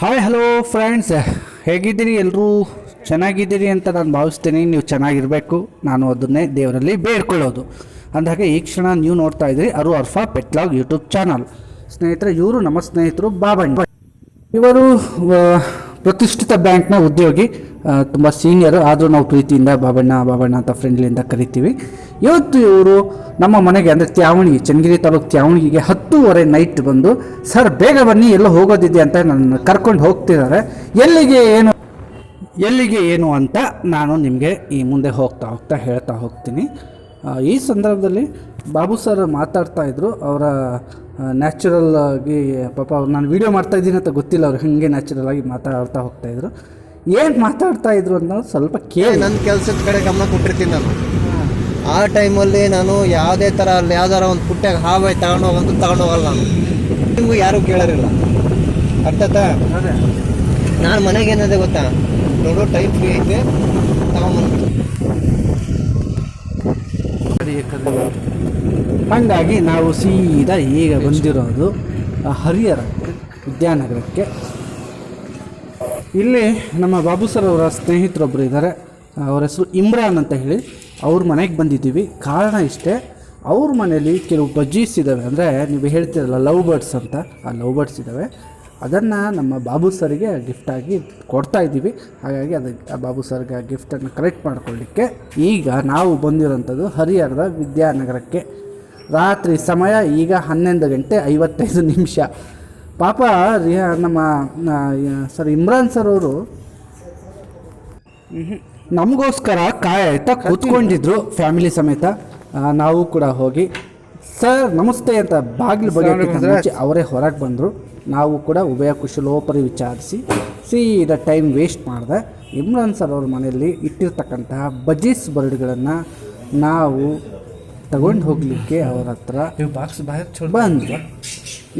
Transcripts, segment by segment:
Hi hello friends ಹೇಗಿದ್ದೀರಿ ಎಲ್ಲರೂ ಚೆನ್ನಾಗಿದ್ದೀರಿ ಅಂತ ನಾನು ಭಾವಿಸ್ತೀನಿ. ನೀವು ಚೆನ್ನಾಗಿರಬೇಕು. ನಾನು ಅದನ್ನೇ ದೇವರಲ್ಲಿ ಬೇಡ್ಕೊಳ್ಳೋದು. ಅಂದಾಗೆ ಈ ಕ್ಷಣ ನೀವು ನೋಡ್ತಾ ಇದ್ದೀರಿ ಅರು ಅರ್ಫಾ ಪೆಟ್ಲಾಗ್ ಯೂಟ್ಯೂಬ್ ಚಾನಲ್. ಸ್ನೇಹಿತರೆ, ಇವರು ನಮ್ಮ ಸ್ನೇಹಿತರು ಬಾಬಣ್ಣ. ಇವರು ಪ್ರತಿಷ್ಠಿತ ಬ್ಯಾಂಕ್ನ ಉದ್ಯೋಗಿ ತುಂಬ ಸೀನಿಯರ್ ಆದರೂ ನಾವು ಪ್ರೀತಿಯಿಂದ ಬಾಬಣ್ಣ ಬಾಬಣ್ಣ ಅಂತ ಫ್ರೆಂಡ್ಲಿಯಿಂದ ಕರಿತೀವಿ. ಇವತ್ತು ಇವರು ನಮ್ಮ ಮನೆಗೆ ಅಂದರೆ ತ್ಯಾವಣಿಗೆ ಚನ್ನಗಿರಿ ತಾಲೂಕು ತ್ಯಾವಣಿಗೆ ಹತ್ತೂವರೆ ನೈಟ್ ಬಂದು, ಸರ್, ಬೇಗ ಬನ್ನಿ, ಎಲ್ಲೋ ಹೋಗೋದಿದೆ ಅಂತ ನನ್ನ ಕರ್ಕೊಂಡು ಹೋಗ್ತಿದ್ದಾರೆ. ಎಲ್ಲಿಗೆ ಏನು ಎಲ್ಲಿಗೆ ಏನು ಅಂತ ನಾನು ನಿಮಗೆ ಈ ಮುಂದೆ ಹೋಗ್ತಾ ಹೋಗ್ತಾ ಹೇಳ್ತಾ ಹೋಗ್ತೀನಿ. ಈ ಸಂದರ್ಭದಲ್ಲಿ ಬಾಬು ಸರ್ ಮಾತಾಡ್ತಾ ಇದ್ದರು ಅವರ ನ್ಯಾಚುರಲ್ ಆಗಿ ಪಾಪ ಅವ್ರು ನಾನು ವೀಡಿಯೋ ಮಾಡ್ತಾ ಇದ್ದೀನಿ ಅಂತ ಗೊತ್ತಿಲ್ಲ ಅವ್ರು ಹಾಗೆ ನ್ಯಾಚುರಲ್ ಆಗಿ ಮಾತಾಡ್ತಾ ಹೋಗ್ತಾ ಇದ್ರು. ಏನು ಮಾತಾಡ್ತಾ ಇದ್ರು ಅಂತ ಸ್ವಲ್ಪ ಕೇಳಿ. ನನ್ನ ಕೆಲಸದ ಕಡೆ ಗಮನ ಕೊಟ್ಟಿರ್ತೀನಿ ನಾನು. ಆ ಟೈಮಲ್ಲಿ ನಾನು ಯಾವುದೇ ಥರ ಅಲ್ಲಿ ಯಾವ್ದಾರ ಒಂದು ಪುಟ್ಟಾಗ ಹಾವಾಯ್ ತಗೊಂಡು ತಗೊಂಡೋಗಲ್ಲ ನಾನು. ನಿಮಗೂ ಯಾರೂ ಕೇಳೋರಿಲ್ಲ. ಅರ್ಥಾತ ನಾನು ಮನೆಗೆ ಏನಿದೆ ಗೊತ್ತಾ? ನೋಡೋ ಟೈಮ್ ಫ್ರೀ ಐತೆ. ತಗೊಂಬಂದ್ಬಿಟ್ಟು ಹಾಗಾಗಿ ನಾವು ಸೀದಾ ಈಗ ಬಂದಿರೋದು ಹರಿಹರ ವಿದ್ಯಾನಗರಕ್ಕೆ. ಇಲ್ಲಿ ನಮ್ಮ ಬಾಬು ಸರ್ ಅವರ ಸ್ನೇಹಿತರೊಬ್ಬರು ಇದ್ದಾರೆ ಅವರ ಹೆಸರು ಇಮ್ರಾನ್ ಅಂತ ಹೇಳಿ. ಅವ್ರ ಮನೆಗೆ ಬಂದಿದ್ದೀವಿ. ಕಾರಣ ಇಷ್ಟೇ, ಅವ್ರ ಮನೇಲಿ ಕೆಲವು ಬಜ್ಜೀಸ್ ಇದ್ದಾವೆ ಅಂದರೆ ನೀವು ಹೇಳ್ತೀರಲ್ಲ, ಲವ್ ಬರ್ಡ್ಸ್ ಅಂತ. ಆ ಲವ್ ಬರ್ಡ್ಸ್ ಇದ್ದಾವೆ ಅದನ್ನು ನಮ್ಮ ಬಾಬು ಸರ್ಗೆ ಗಿಫ್ಟಾಗಿ ಕೊಡ್ತಾ ಇದ್ದೀವಿ. ಹಾಗಾಗಿ ಅದಕ್ಕೆ ಆ ಬಾಬು ಸರ್ಗೆ ಆ ಗಿಫ್ಟನ್ನು ಕಲೆಕ್ಟ್ ಮಾಡಿಕೊಳ್ಳಿಕ್ಕೆ ಈಗ ನಾವು ಬಂದಿರೋಂಥದ್ದು ಹರಿಹರದ ವಿದ್ಯಾನಗರಕ್ಕೆ. ರಾತ್ರಿ ಸಮಯ ಈಗ ಹನ್ನೊಂದು ಗಂಟೆ ಐವತ್ತೈದು ನಿಮಿಷ. ಪಾಪ ರಿಯಾ ನಮ್ಮ ಸರ್ ಇಮ್ರಾನ್ ಸರ್ ಅವರು ನಮಗೋಸ್ಕರ ಕಾಯ್ತಾ ಕೂತ್ಕೊಂಡಿದ್ರು ಫ್ಯಾಮಿಲಿ ಸಮೇತ. ನಾವು ಕೂಡ ಹೋಗಿ. ಸರ್ ನಮಸ್ತೆ ಅಂತ ಬಾಗಿಲು ಬಗ್ಗೆ ಅವರೇ ಹೊರಗೆ ಬಂದರು. ನಾವು ಕೂಡ ಉಭಯ ಕುಶಲೋಪರಿ ವಿಚಾರಿಸಿ ಸೀದಾ ಟೈಮ್ ವೇಸ್ಟ್ ಮಾಡಿದೆ. ಇಮ್ರಾನ್ ಸರ್ ಅವ್ರ ಮನೆಯಲ್ಲಿ ಇಟ್ಟಿರ್ತಕ್ಕಂತಹ ಬಜೀಸ್ ಬರ್ಡ್ಗಳನ್ನು ನಾವು ತಗೊಂಡು ಹೋಗಲಿಕ್ಕೆ ಅವ್ರ ಹತ್ರ ಬಾಕ್ಸ್ ಬಾಯ್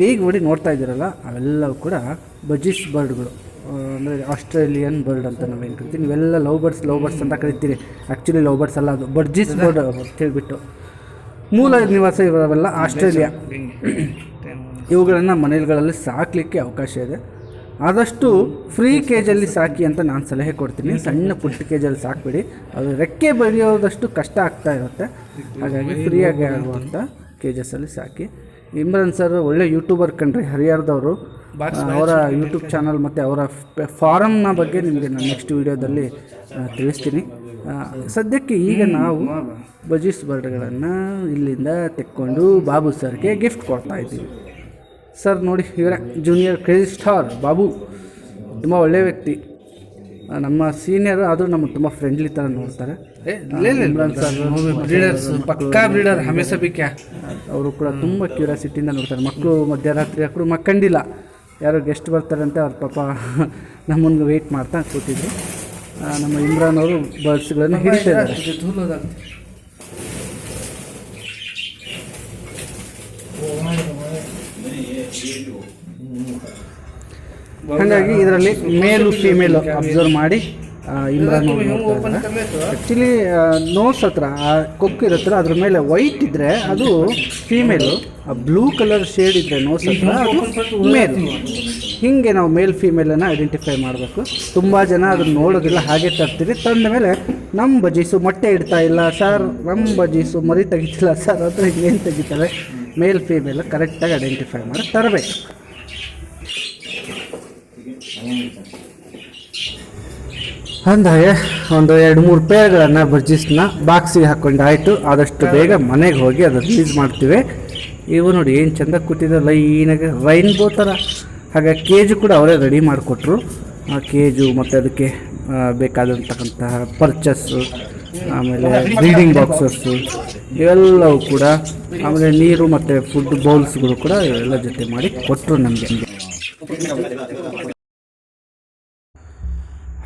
ಈಗ ನೋಡಿ ನೋಡ್ತಾ ಇದ್ದೀರಲ್ಲ ಅವೆಲ್ಲವೂ ಕೂಡ ಬಜಿಶ್ ಬರ್ಡ್ಗಳು. ಅಂದರೆ ಆಸ್ಟ್ರೇಲಿಯನ್ ಬರ್ಡ್ ಅಂತ ನಾವು ಏನು ಕರಿತೀವಿ ನೀವೆಲ್ಲ ಲವ್ ಬರ್ಡ್ಸ್ ಲವ್ ಬರ್ಡ್ಸ್ ಅಂತ ಕರಿತೀರಿ. ಆ್ಯಕ್ಚುಲಿ ಲವ್ ಬರ್ಡ್ಸ್ ಅಲ್ಲ ಅದು ಬಡ್ಜಿಸ್ ಬರ್ಡ್ ಅಂತ ಹೇಳಿಬಿಟ್ಟು. ಮೂಲ ನಿವಾಸ ಇರೋವೆಲ್ಲ ಆಸ್ಟ್ರೇಲಿಯಾ. ಇವುಗಳನ್ನು ಮನೆಗಳಲ್ಲಿ ಸಾಕಲಿಕ್ಕೆ ಅವಕಾಶ ಇದೆ. ಆದಷ್ಟು ಫ್ರೀ ಕೇಜಲ್ಲಿ ಸಾಕಿ ಅಂತ ನಾನು ಸಲಹೆ ಕೊಡ್ತೀನಿ. ಸಣ್ಣ ಪುಟ್ಟ ಕೇಜಲ್ಲಿ ಸಾಕಬೇಡಿ. ಅದು ರೆಕ್ಕೆ ಬೆಳೆಯೋದಷ್ಟು ಕಷ್ಟ ಆಗ್ತಾ ಇರುತ್ತೆ. ಹಾಗಾಗಿ ಫ್ರೀಯಾಗಿ ಆಗುವಂಥ ಕೇಜಸ್ಸಲ್ಲಿ ಸಾಕಿ. ಇಮ್ರಾನ್ ಸರ್ ಒಳ್ಳೆ ಯೂಟ್ಯೂಬರ್ ಕಣ್ರಿ ಹರಿಹರದವರು ಅವರ. ಯೂಟ್ಯೂಬ್ ಚಾನಲ್ ಮತ್ತು ಅವರ ಫಾರಮ್ನ ಬಗ್ಗೆ ನಿಮಗೆ ನಾನು ನೆಕ್ಸ್ಟ್ ವೀಡಿಯೋದಲ್ಲಿ ತಿಳಿಸ್ತೀನಿ. ಸದ್ಯಕ್ಕೆ ಈಗ ನಾವು ಬಜೀಸ್ ಬರ್ಡ್ಗಳನ್ನು ಇಲ್ಲಿಂದ ತೆಕ್ಕೊಂಡು ಬಾಬು ಸರ್ಗೆ ಗಿಫ್ಟ್ ಕೊಡ್ತಾ ಇದ್ದೀವಿ. ಸರ್ ನೋಡಿ ಇವರೇ ಜೂನಿಯರ್ ಕ್ರೇಜಿ ಸ್ಟಾರ್ ಬಾಬು ತುಂಬ ಒಳ್ಳೆಯ ವ್ಯಕ್ತಿ. ನಮ್ಮ ಸೀನಿಯರ್ ಆದರೂ ನಮಗೆ ತುಂಬ ಫ್ರೆಂಡ್ಲಿ ಥರ ನೋಡ್ತಾರೆ. ಇಮ್ರಾನ್ ಸರ್ ಬ್ರೀಡರ್ಸ್ ಪಕ್ಕಾ ಬ್ರೀಡರ್ ಹಮೇಶ ಬಿ ಕ್ಯಾ ಅವರು ಕೂಡ ತುಂಬ ಕ್ಯೂರಿಯಾಸಿಟಿಯಿಂದ ನೋಡ್ತಾರೆ. ಮಕ್ಕಳು ಮಧ್ಯರಾತ್ರಿ ಮಕ್ಕಳು ಮಕ್ಕಂಡಿಲ್ಲ. ಯಾರೋ ಗೆಸ್ಟ್ ಬರ್ತಾರೆ ಅಂತ ಅವ್ರ ಪಾಪ ನಮ್ಮನ್ನು ವೆಯ್ಟ್ ಮಾಡ್ತಾ ಕೂತಿದ್ರು. ನಮ್ಮ ಇಮ್ರಾನ್ ಅವರು ಬರ್ಡ್ಸ್ಗಳನ್ನು ಹಿಡಿತಾ ಹಾಗಾಗಿ ಇದರಲ್ಲಿ ಮೇಲು ಫೀಮೇಲು ಅಬ್ಸರ್ವ್ ಮಾಡಿ ಇಮ್ರಾನ್ ಆ್ಯಕ್ಚುಲಿ ನೋಟ್ಸ್ ಹತ್ರ ಆ ಇರತ್ರ ಅದ್ರ ಮೇಲೆ ವೈಟ್ ಇದ್ದರೆ ಅದು ಫೀಮೇಲು ಬ್ಲೂ ಕಲರ್ ಶೇಡ್ ಇದ್ದರೆ ನೋಟ್ಸ್ ಹತ್ರ ಅದು ಮೇಲ್ ಹೀಗೆ ನಾವು ಮೇಲ್ ಫೀಮೇಲನ್ನು ಐಡೆಂಟಿಫೈ ಮಾಡಬೇಕು. ತುಂಬ ಜನ ಅದನ್ನ ನೋಡೋದಿಲ್ಲ ಹಾಗೆ ತರ್ತೀರಿ. ತಂದ ಮೇಲೆ ನಮ್ಮ ಬಜೀಸು ಮೊಟ್ಟೆ ಇಡ್ತಾ ಇಲ್ಲ ಸರ್ ನಮ್ಮ ಬಜೀಸು ಮರಿ ತೆಗಿತಿಲ್ಲ ಸರ್ ಅಂತ ಏನು ತೆಗಿತಾರೆ? ಮೇಲ್ ಫೀಮೇಲ್ ಕರೆಕ್ಟಾಗಿ ಐಡೆಂಟಿಫೈ ಮಾಡಿ. ತರಬೇಕು. ಅಂದಾಗೆ ಒಂದು ಎರಡು ಮೂರು ಪೇರ್ಗಳನ್ನು ಬರ್ಜಿಸ್ನ ಬಾಕ್ಸಿಗೆ ಹಾಕ್ಕೊಂಡು ಆಯಿತು. ಆದಷ್ಟು ಬೇಗ ಮನೆಗೆ ಹೋಗಿ ಅದು ರಿಲೀಸ್ ಮಾಡ್ತೀವಿ. ಇವು ನೋಡಿ ಏನು ಚೆಂದ ಕೂತಿದೆ ಲೈನಾಗೆ ರೈನ್ಬೋ ಥರ ಹಾಗೆ ಕೇಜು ಕೂಡ ಅವರೇ ರೆಡಿ ಮಾಡಿಕೊಟ್ರು. ಆ ಕೇಜು ಮತ್ತು ಅದಕ್ಕೆ ಬೇಕಾದಂತಕ್ಕಂತಹ ಪರ್ಚಸ್ಸು ಆಮೇಲೆ ಬ್ರೀಡಿಂಗ್ ಬಾಕ್ಸಸ್ಸು ಇವೆಲ್ಲವೂ ಕೂಡ ಆಮೇಲೆ ನೀರು ಮತ್ತು ಫುಡ್ ಬೌಲ್ಸ್ಗಳು ಕೂಡ ಇವೆಲ್ಲ ಜೊತೆ ಮಾಡಿ ಕೊಟ್ಟರು ನಮಗೆ.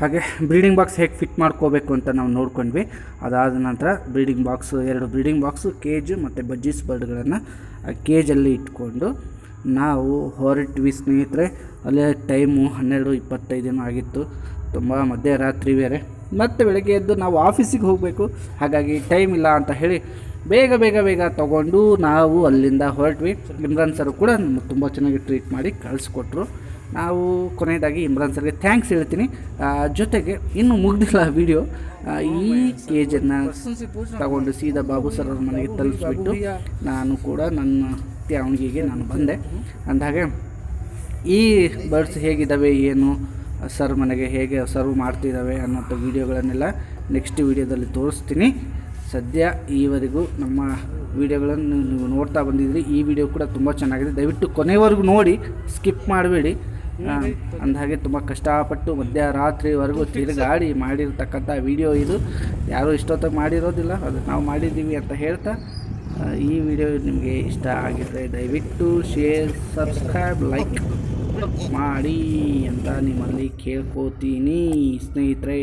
ಹಾಗೆ ಬ್ರೀಡಿಂಗ್ ಬಾಕ್ಸ್ ಹೇಗೆ ಫಿಟ್ ಮಾಡ್ಕೋಬೇಕು ಅಂತ ನಾವು ನೋಡ್ಕೊಂಡ್ವಿ. ಅದಾದ ನಂತರ ಬ್ರೀಡಿಂಗ್ ಬಾಕ್ಸು ಎರಡು ಬ್ರೀಡಿಂಗ್ ಬಾಕ್ಸು ಕೇಜು ಮತ್ತು ಬಜ್ಜೀಸ್ ಬರ್ಡ್ಗಳನ್ನು ಆ ಕೇಜಲ್ಲಿ ಇಟ್ಕೊಂಡು ನಾವು ಹೊರಟ್ವಿ ಸ್ನೇಹಿತರೆ. ಅಲ್ಲೇ ಟೈಮು ಹನ್ನೆರಡು ಇಪ್ಪತ್ತೈದೇನೋ ಆಗಿತ್ತು. ತುಂಬ ಮಧ್ಯರಾತ್ರಿ ಬೇರೆ. ಮತ್ತೆ ಬೆಳಗ್ಗೆ ಎದ್ದು ನಾವು ಆಫೀಸಿಗೆ ಹೋಗಬೇಕು. ಹಾಗಾಗಿ ಟೈಮ್ ಇಲ್ಲ ಅಂತ ಹೇಳಿ ಬೇಗ ಬೇಗ ಬೇಗ ತಗೊಂಡು ನಾವು ಅಲ್ಲಿಂದ ಹೊರಟ್ವಿ. ಇಮ್ರಾನ್ ಸರ್ ಕೂಡ ತುಂಬ ಚೆನ್ನಾಗಿ ಟ್ರೀಟ್ ಮಾಡಿ ಕಳಿಸ್ಕೊಟ್ರು. ನಾವು ಕೊನೆಯದಾಗಿ ಇಮ್ರಾನ್ ಸರ್ಗೆ ಥ್ಯಾಂಕ್ಸ್ ಹೇಳ್ತೀನಿ. ಜೊತೆಗೆ ಇನ್ನು ಮುಗ್ದಿಲ್ಲ ವಿಡಿಯೋ ಈ ಕೇಜನ್ನು ತಗೊಂಡು ಸೀದಾ ಬಾಬು ಸರ್ ಅವ್ರ ಮನೆಗೆ ತಲುಪಿಸ್ಬಿಟ್ಟು ನಾನು ಕೂಡ ನನ್ನ ತ್ಯಾವಣಿಗೆಗೆ ನಾನು ಬಂದೆ. ಅಂದಹಾಗೆ ಈ ಬರ್ಡ್ಸ್ ಹೇಗಿದ್ದಾವೆ, ಏನು ಸರ್ ಮನೆಗೆ ಹೇಗೆ ಸರ್ವ್ ಮಾಡ್ತಿದ್ದಾವೆ ಅನ್ನೋಂಥ ವೀಡಿಯೋಗಳನ್ನೆಲ್ಲ ನೆಕ್ಸ್ಟ್ ವೀಡಿಯೋದಲ್ಲಿ ತೋರಿಸ್ತೀನಿ. ಸದ್ಯ ಈವರೆಗೂ ನಮ್ಮ ವೀಡಿಯೋಗಳನ್ನು ನೀವು ನೋಡ್ತಾ ಬಂದಿದ್ರಿ ಈ ವಿಡಿಯೋ ಕೂಡ ತುಂಬ ಚೆನ್ನಾಗಿದೆ. ದಯವಿಟ್ಟು ಕೊನೆವರೆಗೂ ನೋಡಿ ಸ್ಕಿಪ್ ಮಾಡಬೇಡಿ. ಅಂದಹಾಗೆ ತುಂಬ ಕಷ್ಟಪಟ್ಟು ಮಧ್ಯರಾತ್ರಿವರೆಗೂ ತಿರುಗಾಡಿ ಮಾಡಿರ್ತಕ್ಕಂಥ ವಿಡಿಯೋ ಇದು. ಯಾರೂ ಇಷ್ಟೊತ್ತಾಗಿ ಮಾಡಿರೋದಿಲ್ಲ, ಅದು ನಾವು ಮಾಡಿದ್ದೀವಿ ಅಂತ ಹೇಳ್ತಾ ಈ ವಿಡಿಯೋ ನಿಮಗೆ ಇಷ್ಟ ಆಗಿದ್ದರೆ ದಯವಿಟ್ಟು ಶೇರ್ ಸಬ್ಸ್ಕ್ರೈಬ್ ಲೈಕ್ ಮಾಡಿ ಅಂತ ನಿಮ್ಮಲ್ಲಿ ಕೇಳ್ಕೋತೀನಿ ಸ್ನೇಹಿತರೆ.